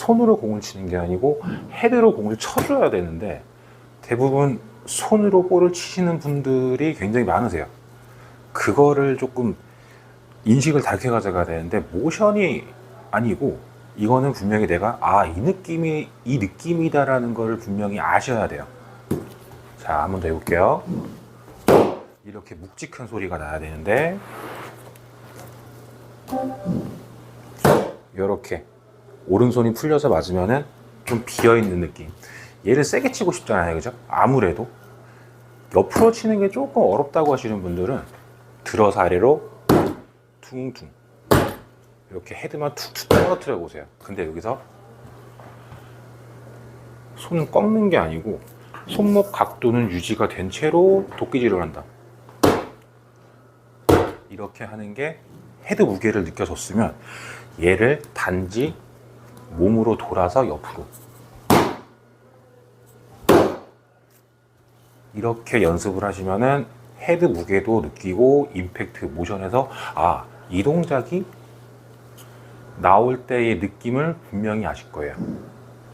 손으로 공을 치는 게 아니고 헤드로 공을 쳐줘야 되는데 대부분 손으로 볼을 치시는 분들이 굉장히 많으세요. 그거를 조금 인식을 다르게 가져가야 되는데 모션이 아니고 이거는 분명히 내가 아 이 느낌이 이 느낌이다라는 걸 분명히 아셔야 돼요. 자, 한번 더 해볼게요. 이렇게 묵직한 소리가 나야 되는데 이렇게 오른손이 풀려서 맞으면은 좀 비어 있는 느낌. 얘를 세게 치고 싶잖아요, 그죠? 아무래도 옆으로 치는 게 조금 어렵다고 하시는 분들은 들어서 아래로 퉁퉁 이렇게 헤드만 툭툭 떨어뜨려 보세요. 근데 여기서 손은 꺾는 게 아니고 손목 각도는 유지가 된 채로 도끼질을 한다. 이렇게 하는 게 헤드 무게를 느껴졌으면 얘를 단지 몸으로 돌아서 옆으로 이렇게 연습을 하시면은 헤드 무게도 느끼고 임팩트 모션에서 아 이 동작이 나올 때의 느낌을 분명히 아실 거예요.